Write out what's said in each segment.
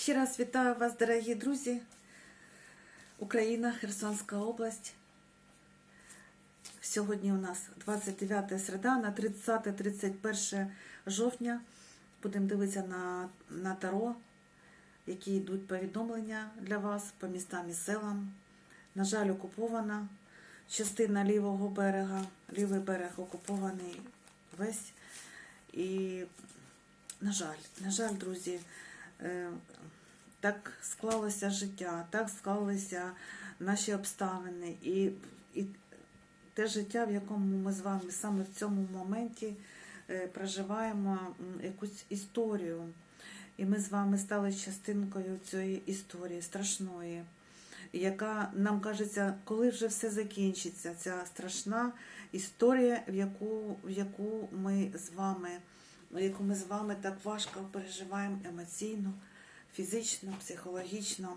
Ще раз вітаю вас, дорогі друзі. Україна, Херсонська область. Сьогодні у нас 29 середа на 30-31 жовтня. Будемо дивитися на, на таро, які йдуть повідомлення для вас по містам і селам. На жаль, окупована частина лівого берега. Лівий берег окупований весь. І, на жаль, на жаль, друзі, так склалося життя, так склалися наші обставини, і, і те життя, в якому ми з вами саме в цьому моменті е, проживаємо якусь історію. І ми з вами стали частинкою цієї історії страшної, яка нам кажеться, коли вже все закінчиться, ця страшна історія, в яку, в яку ми з вами, яку ми з вами так важко переживаємо емоційно, фізично, психологічно.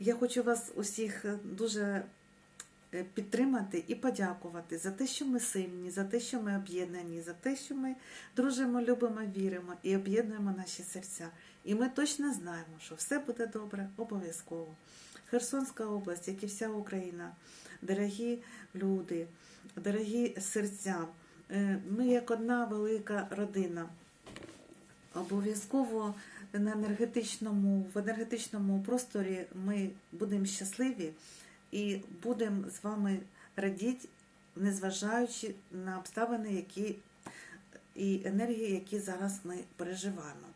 Я хочу вас усіх дуже е, підтримати і подякувати за те, що ми сильні, за те, що ми об'єднані, за те, що ми дружимо, любимо, віримо і об'єднуємо наші серця. І ми точно знаємо, що все буде добре, обов'язково. Херсонська область, як і вся Україна, дорогі люди, дорогі серця, е, ми як одна велика родина. Обов'язково на енергетичному, в енергетичному просторі ми будемо щасливі і будемо з вами радіти, незважаючи на обставини, які і енергії, які зараз ми переживаємо.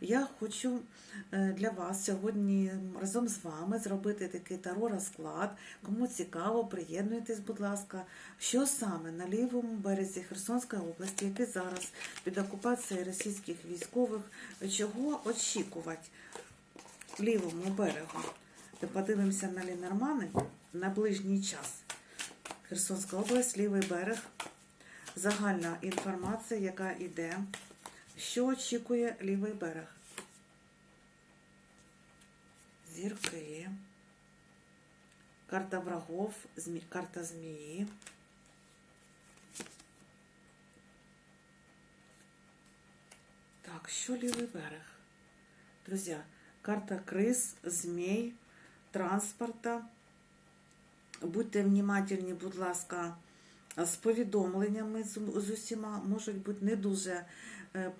Я хочу е, для вас сьогодні разом з вами зробити такий таро розклад. Кому цікаво, приєднуйтесь, будь ласка, що саме на лівому березі Херсонської області, який зараз під окупацією російських військових, чого очікувати лівому берегу. Подивимося на Лінермани на ближній час. Херсонська область, лівий берег, загальна інформація, яка йде. Що очікує лівий берег? Зірки, карта врагов, змі... карта змії. Так, що лівий берег? Друзі, карта крис, змій, транспорта. Будьте внимательні, будь ласка, з повідомленнями з, усіма можуть бути не дуже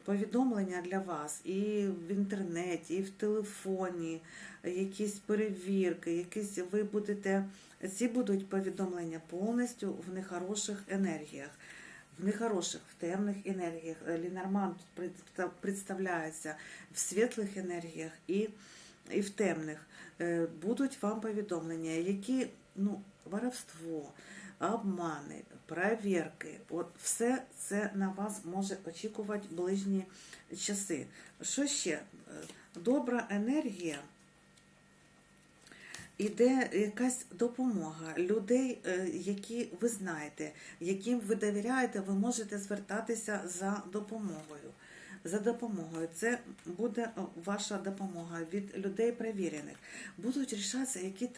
повідомлення для вас і в інтернеті, і в телефоні, якісь перевірки, якісь ви будете. Ці будуть повідомлення повністю в нехороших енергіях, в нехороших, в темних енергіях. Е, Лінарман тут представляється в світлих енергіях і, і в темних. Е, Будуть вам повідомлення, які ну, воровство, обмани, перевірки. От все це на вас може очікувати ближні часи. Що ще? Е, Добра енергія. Іде якась допомога людей, е, які ви знаєте, яким ви довіряєте, ви можете звертатися за допомогою. За допомогою це буде ваша допомога від людей перевірених. Будуть рішатися якісь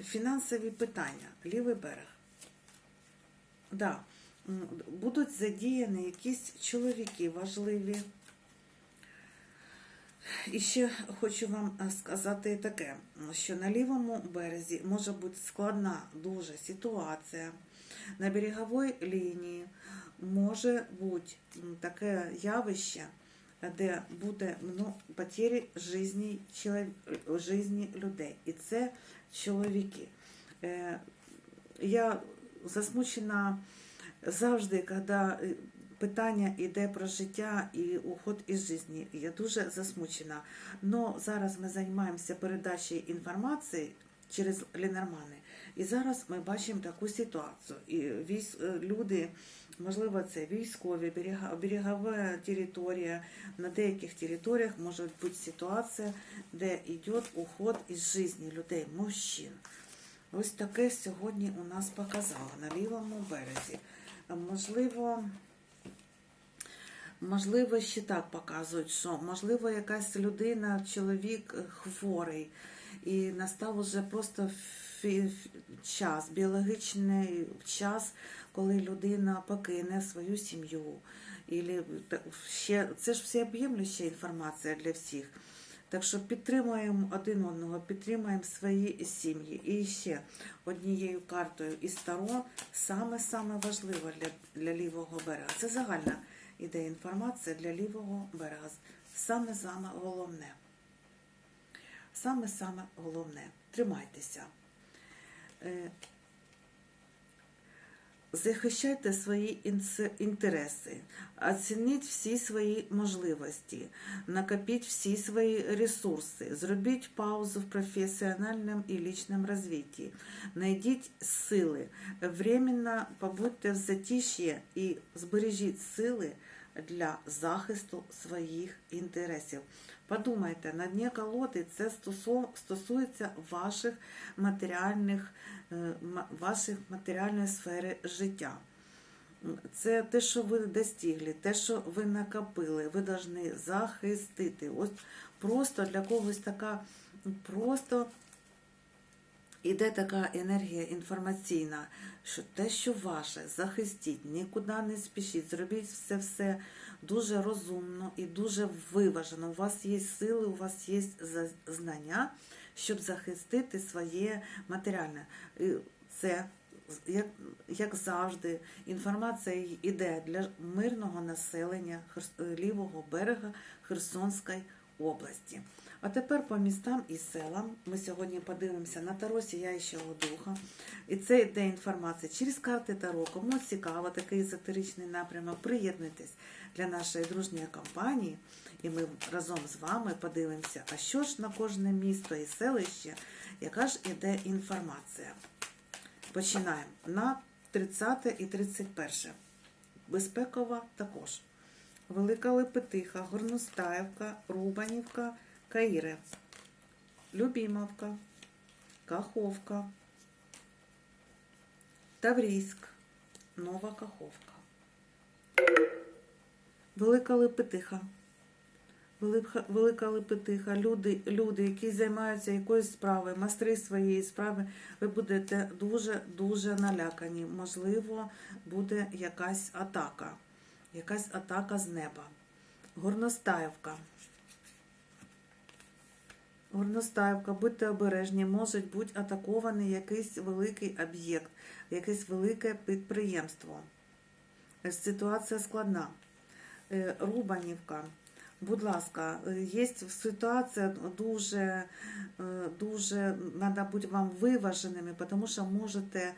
фінансові питання, лівий берег. Да. Будуть задіяні якісь чоловіки важливі. І ще хочу вам е, сказати таке, що на лівому березі може бути складна дуже ситуація. На береговій лінії може бути таке явище, де буде ну, потері житті, людей. І це чоловіки. Е, Я засмучена завжди, коли е, питання йде про життя і уход із житті. Я дуже засмучена. Но зараз ми займаємося передачею інформації через Ленормани. І зараз ми бачимо таку ситуацію. І військ, е, люди, можливо, це військові, берегова територія. На деяких територіях може бути ситуація, де йде уход із житті людей, мужчин. Ось таке сьогодні у нас показало на лівому березі. Можливо, можливо, ще так показують, що можливо якась людина, чоловік хворий, і настав уже просто час, біологічний час, коли людина покине свою сім'ю. Це ж всеоб'ємлюща інформація для всіх. Так що підтримуємо один одного, підтримуємо свої сім'ї. І ще однією картою із Таро саме-саме важливо для, для лівого берега. Це загальна ідея інформація для лівого берега. Саме-саме головне. Саме-саме головне. Тримайтеся. Захищайте свої інтереси, оцініть всі свої можливості, накопіть всі свої ресурси, зробіть паузу в професіональному і лічному розвитті, знайдіть сили, временно побудьте в затіші і збережіть сили для захисту своїх інтересів. Подумайте, на дні колоди це стосується ваших матеріальних, е, ваших матеріальної сфери життя. Це те, що ви достигли, те, що ви накопили, ви повинні захистити. Ось просто для когось така, просто іде така енергія інформаційна, що те, що ваше, захистіть, нікуди не спішіть, зробіть все все дуже розумно і дуже виважено. У вас є сили, у вас є знання, щоб захистити своє матеріальне. Це, як, як завжди, інформація йде для мирного населення лівого берега Херсонської області. А тепер по містам і селам ми сьогодні подивимося на Таро Сіяючого Духа. І це йде інформація через карти Таро. Кому цікаво такий езотеричний напрямок, приєднуйтесь для нашої дружньої компанії, і ми разом з вами подивимося, а що ж на кожне місто і селище, яка ж іде інформація. Починаємо на 30 і 31. Безпекова також. Велика Лепетиха, Горностаївка, Рубанівка, Каїре, Любімовка, Каховка, Таврійськ, Нова Каховка. Велика Лепетиха. Велика, велика Лепетиха. Люди, люди, які займаються якоюсь справою, майстри своєї справи, ви будете дуже-дуже налякані. Можливо, буде якась атака. Якась атака з неба. Горностаївка. Горностаївка, будьте обережні, може бути атакований якийсь великий об'єкт, якесь велике підприємство. Ситуація складна. Е, Рубанівка. Будь ласка, е, є ситуація дуже, е, дуже треба бути вам виваженими, тому що можете,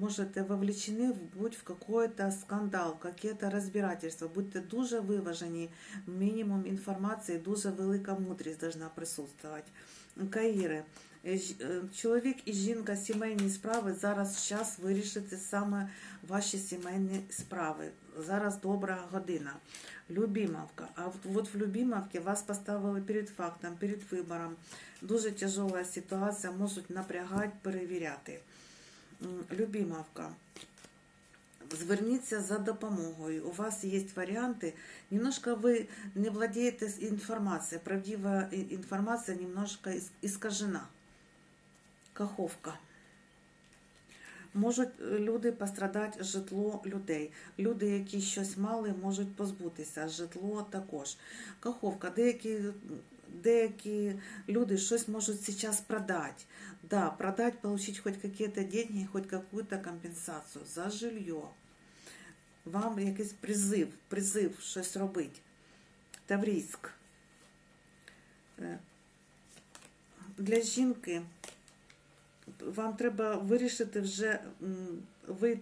можете вовлечені в будь в какой-то скандал, какие-то розбирательства. Будьте дуже виважені, мінімум інформації, дуже велика мудрість должна присутствувати. Каїри. Е, Чоловік і жінка сімейні справи зараз час вирішити саме ваші сімейні справи. Зараз добра година. Любимовка. А от, от в Любимовці вас поставили перед фактом, перед вибором. Дуже тяжела ситуація, можуть напрягати, перевіряти. Любимовка. Зверніться за допомогою. У вас є варіанти. Немножко ви не владієте інформацією. Правдива інформація немножко іскажена. Каховка. Можуть е, люди пострадати житло людей. Люди, які щось мали, можуть позбутися. Житло також. Каховка. Деякі, деякі люди щось можуть зараз продати. Да, продать, получить хоть какие-то деньги, хоть какую-то компенсацію за жилье. Вам якийсь призив, призив щось робити. Таврійськ. Е, Для жінки вам треба вирішити вже ви,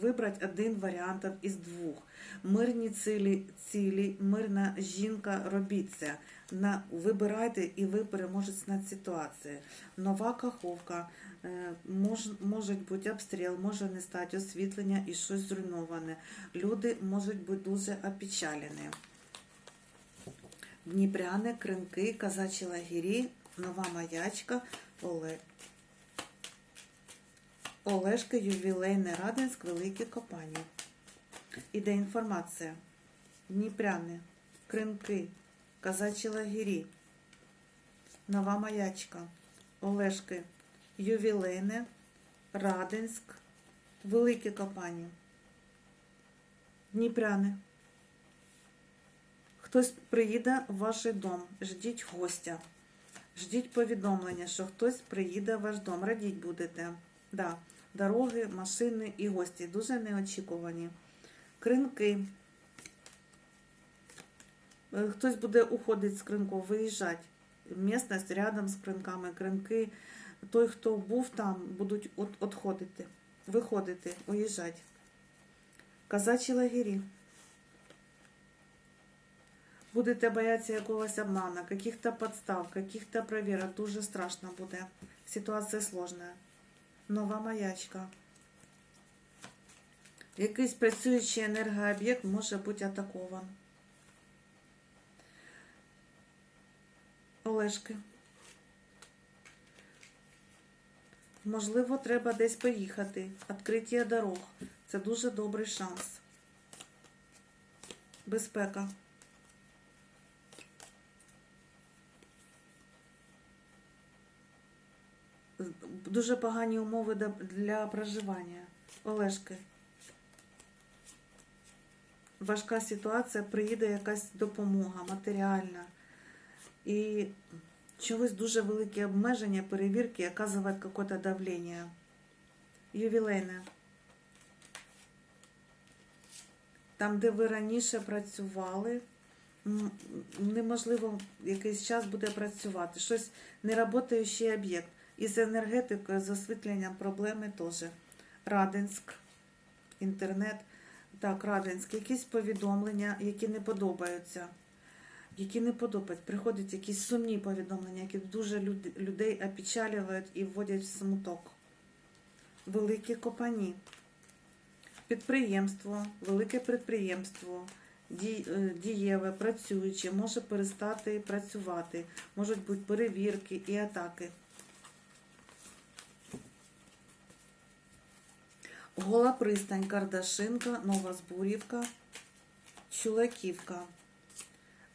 вибрати один варіант із двох. Мирні цілі, цілі, мирна жінка, робіть це. На, вибирайте і ви переможете над ситуацією. Нова каховка, е, мож, може бути обстріл, може не стати освітлення і щось зруйноване. Люди можуть бути дуже опечалені. Дніпряни, Кримки, Казачі лагері, Нова Маячка, Оле... Олешка, Ювілейний Радинськ, Великі Копані. Іде інформація. Дніпряни, Кримки, Казачі лагері, Нова Маячка, Олешки, Ювілейне, Радинськ, Великі Копані. Дніпряни. Хтось приїде в ваш дом, ждіть гостя. Ждіть повідомлення, що хтось приїде в ваш дом. Радіть будете. Да. Дороги, машини і гості дуже неочікувані. Кринки. Е, Хтось буде уходити з кринку, виїжджати. Місцевість рядом з кринками, кринки. Той, хто був там, будуть відходити, виходити, уїжджати. Казачі лагері. Будете боятися якогось обмана, каких-то подстав, каких-то проверок. Дуже страшно буде. Ситуація сложна. Нова маячка. Якийсь працюючий енергооб'єкт може бути атакован. Олешки. Можливо, треба десь поїхати. Відкриття дорог. Це дуже добрий шанс. Безпека. Дуже погані умови для- проживання. Олешки. Важка ситуація, приїде якась допомога матеріальна. І чогось дуже великі обмеження, перевірки, оказувати якесь давлення. Ювілейне. Там, де ви раніше працювали, неможливо якийсь час буде працювати. Щось неработаючий об'єкт. І з енергетикою, з освітленням проблеми теж. Радинськ, інтернет. Так, Радинськ, якісь повідомлення, які не подобаються. Які не подобають. Приходять якісь сумні повідомлення, які дуже людей опечалюють і вводять в смуток. Великі копані. Підприємство, велике підприємство, е, дієве, працююче, може перестати працювати. Можуть бути перевірки і атаки. Гола пристань, Кардашинка, Нова Збурівка, Чулаківка,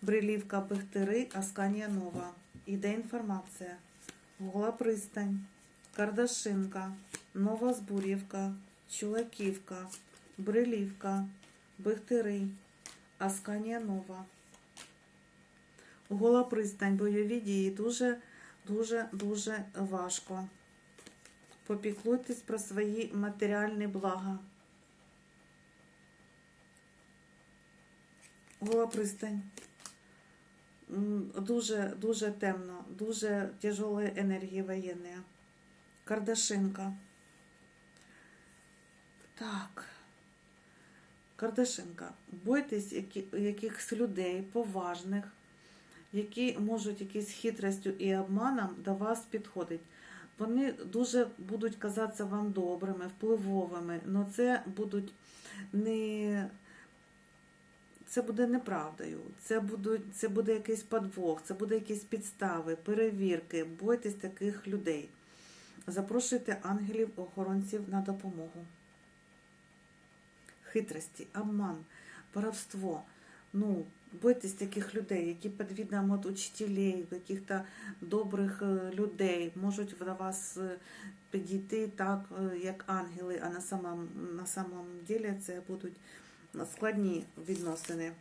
Брилівка, Бехтери, Асканія Нова. Іде інформація. Гола пристань, Кардашинка, Нова Збурівка, Чулаківка, Брилівка, Бехтери, Асканія Нова. Гола пристань, бойові дії дуже, дуже, дуже важко. Попіклуйтесь про свої матеріальні блага. Гола пристань. Дуже, дуже темно, дуже тяжелі енергії воєнні. Кардашинка. Так. Кардашинка. Бойтесь якихось людей поважних, які можуть якісь хитростю і обманом до вас підходити. Вони дуже будуть казатися вам добрими, впливовими, але це будуть не. Це буде неправдою, це, будуть, це буде якийсь подвох, це буде якісь підстави, перевірки. Бойтесь таких людей. Запрошуйте ангелів-охоронців на допомогу. Хитрості, обман, воровство. Ну, бойтесь таких людей, які під видом от учителей, каких-то добрих е, людей можуть до вас е, підійти так, е, як ангели, а на самом, на самом деле це будуть складні відносини.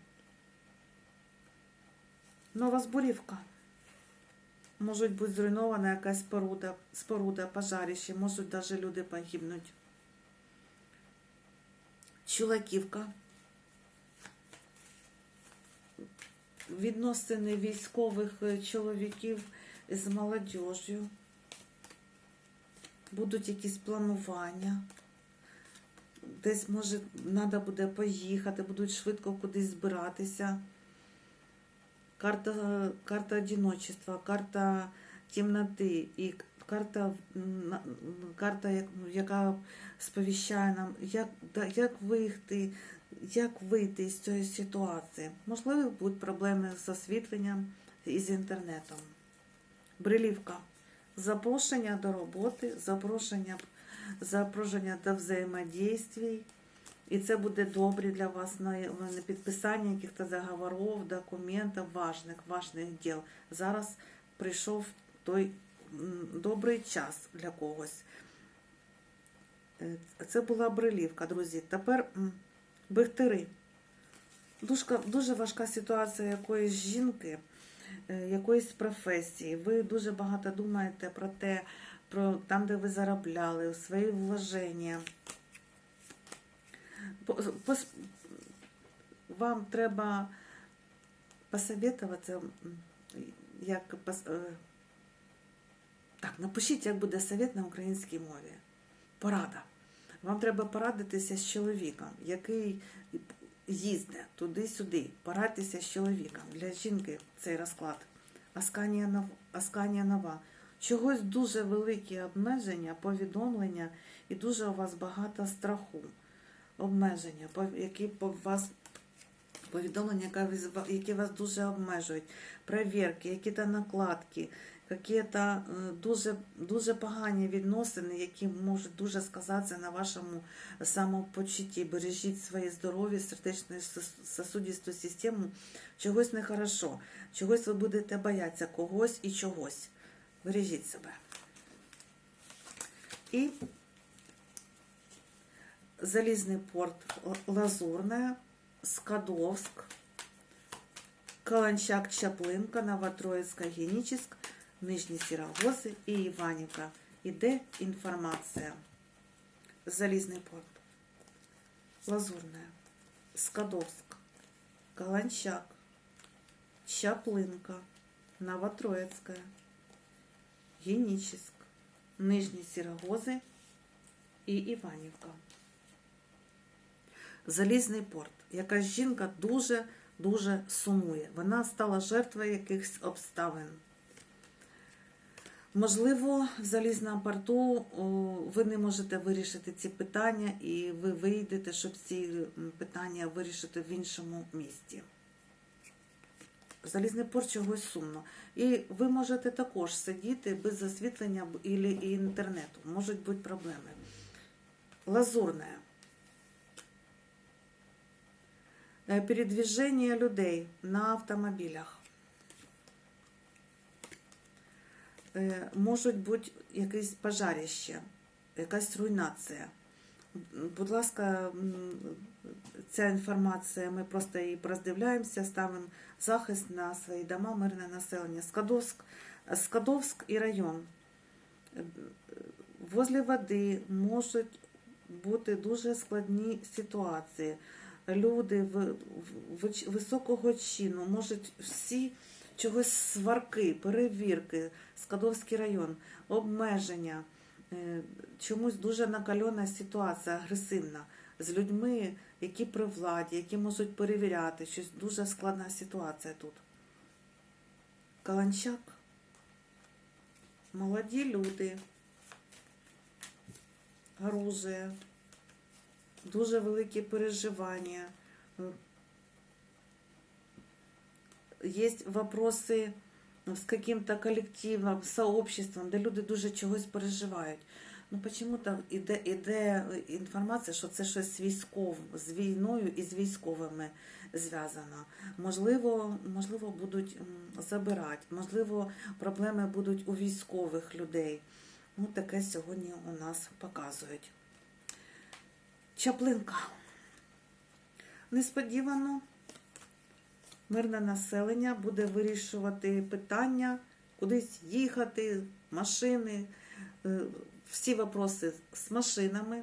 Нова зборівка. Можуть бути зруйнована якась споруда, споруда, пожарище, можуть навіть люди погибнуть. Чулаківка. Відносини військових е, чоловіків з молодіжю. Будуть якісь планування. Десь, може, треба буде поїхати, будуть швидко кудись збиратися. Карта, карта одиночества, карта темноти і карта, карта ну, яка сповіщає нам, як, як вийти, як вийти з цієї ситуації. Можливо, будуть проблеми з освітленням і з інтернетом. Брилівка. Запрошення до роботи, запрошення, запрошення до взаємодействій. І це буде добре для вас на, підписання якихось договорів, документів, важних, важних діл. Зараз прийшов той добрий час для когось. Е, Це була брилівка, друзі. Тепер Дуже, дуже важка ситуація якоїсь жінки, е, якоїсь професії. Ви дуже багато думаєте про те, про там, де ви заробляли, свої вложення. Вам треба посоветуватися, як е, так, напишіть, як буде совет на українській мові. Порада. Вам треба порадитися з чоловіком, який їздить туди-сюди. Порадьтеся з чоловіком. Для жінки цей розклад. Асканія нова. Асканія нова. Чогось дуже великі обмеження, повідомлення, і дуже у вас багато страху. Обмеження, які по вас повідомлення, які вас дуже обмежують, перевірки, які-то накладки, які-то е, дуже, дуже погані відносини, які можуть дуже сказатися на вашому самопочутті. Бережіть своє здоров'я, сердечну сосудисту систему. Чогось нехорошо, чогось ви будете боятися, когось і чогось. Бережіть себе. І Залізний порт Л- Лазурная, Скадовск, Каланчак, Чаплинка, Новотроїцька, Генічеськ, Нижні Сірогози і Іванівка. Іде інформація. Залізний порт. Лазурная, Скадовск, Каланчак, Чаплинка, Новотроїцька, Генічеськ, Нижні Сірогози і Іванівка. Залізний порт. Якась жінка дуже-дуже сумує. Вона стала жертвою якихось обставин. Можливо, в залізному порту ви не можете вирішити ці питання, і ви вийдете, щоб ці питання вирішити в іншому місті. Залізний порт чогось сумно. І ви можете також сидіти без освітлення і інтернету. Можуть бути проблеми. Лазурне. Е, Передвіження людей на автомобілях. Можуть бути якісь пожарища, якась руйнація. Будь ласка, ця інформація, ми просто її роздивляємося, ставимо захист на свої дома, мирне населення. Скадовськ, Скадовськ і район. Е, Возле води можуть бути дуже складні ситуації. Люди в- високого чину можуть всі чогось сварки, перевірки, Скадовський район, обмеження, е, чомусь дуже накальона ситуація, агресивна з людьми, які при владі, які можуть перевіряти, щось дуже складна ситуація тут. Каланчак. Молоді люди. Оружие. Дуже великі переживання. Есть вопросы с каким-то коллективом, сообществом, де люди дуже чогось переживають. Ну почему-то іде, іде інформація, що це щось з військовим, з війною і з військовими зв'язано. Можливо, можливо, будуть забирати, можливо, проблеми будуть у військових людей. Ну, таке сьогодні у нас показують. Чаплинка. Несподівано мирне населення буде вирішувати питання, кудись їхати, машини, е, всі вопроси з машинами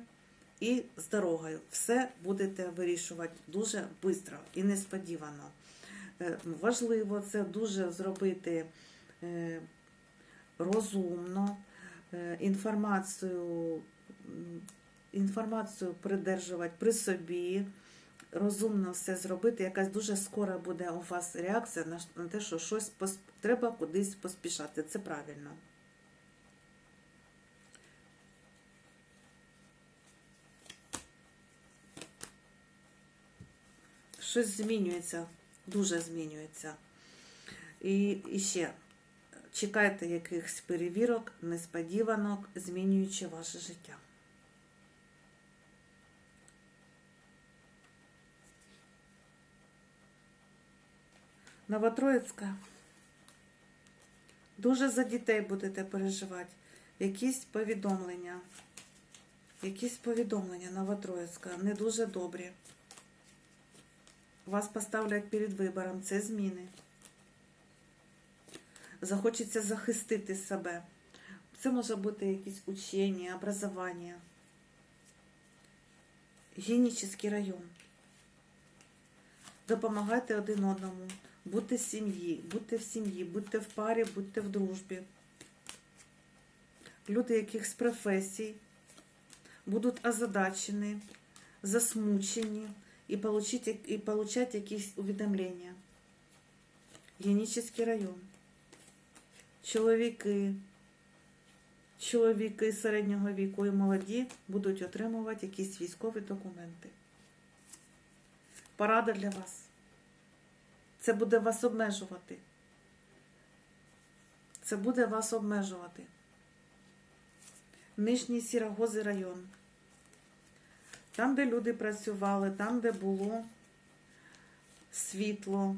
і з дорогою. Все будете вирішувати дуже швидко і несподівано. Е, Важливо це дуже зробити е, розумно, інформацію, інформацію придержувати при собі, розумно все зробити. Якась дуже скора буде у вас реакція на те, що щось пос- треба кудись поспішати. Це правильно. Щось змінюється, дуже змінюється. І, і ще чекайте якихось перевірок, несподіванок, змінюючи ваше життя. Новотроїцька. Дуже за дітей будете переживати. Якісь повідомлення. Якісь повідомлення Новотроїцька. Не дуже добрі. Вас поставлять перед вибором. Це зміни. Захочеться захистити себе. Це може бути якісь учення, образування. Генічний район. Допомагайте один одному. Будьте в сім'ї, будьте в сім'ї, будьте в парі, будьте в дружбі. Люди якихось професій будуть озадачені, засмучені і получать якісь увідомлення. Генічний район. Чоловіки, чоловіки середнього віку і молоді будуть отримувати якісь військові документи. Порада для вас. Це буде вас обмежувати. Це буде вас обмежувати. Нижній Сірогози район. Там, де люди працювали, там, де було світло,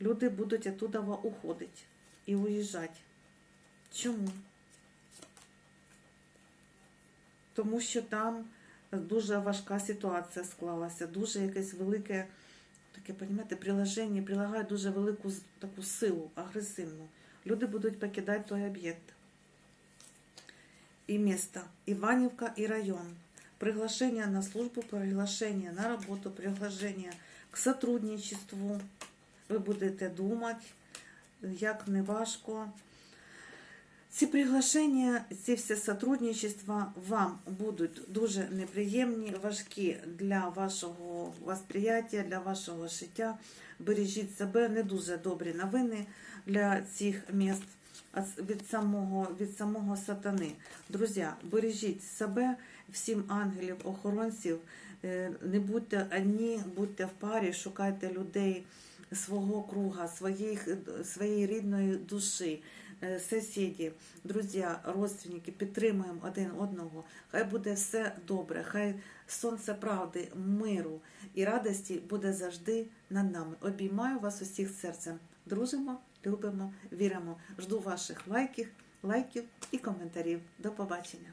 люди будуть оттуда уходити і уїжджати. Чому? Тому що там дуже важка ситуація склалася, дуже якесь велике, таке, розумієте, приложення, прилагає дуже велику таку силу, агресивну. Люди будуть покидати той об'єкт. И место. Иваневка и район. Приглашение на службу, приглашение на роботу, приглашение к сотрудничеству. Ви будете думати, як не важко. Ці приглашення, ці всі сотрудничества вам будуть дуже неприємні, важкі для вашого восприяття, для вашого життя. Бережіть себе, не дуже добрі новини для цих міст від самого, від самого сатани. Друзі, бережіть себе, всім ангелів, охоронців. Е, Не будьте одні, будьте в парі, шукайте людей свого круга, своїх, своєї рідної душі, сусіді, друзі, родственники, підтримуємо один одного. Хай буде все добре, хай сонце правди, миру і радості буде завжди над нами. Обіймаю вас усіх серцем. Дружимо, любимо, віримо. Жду ваших лайків, лайків і коментарів. До побачення.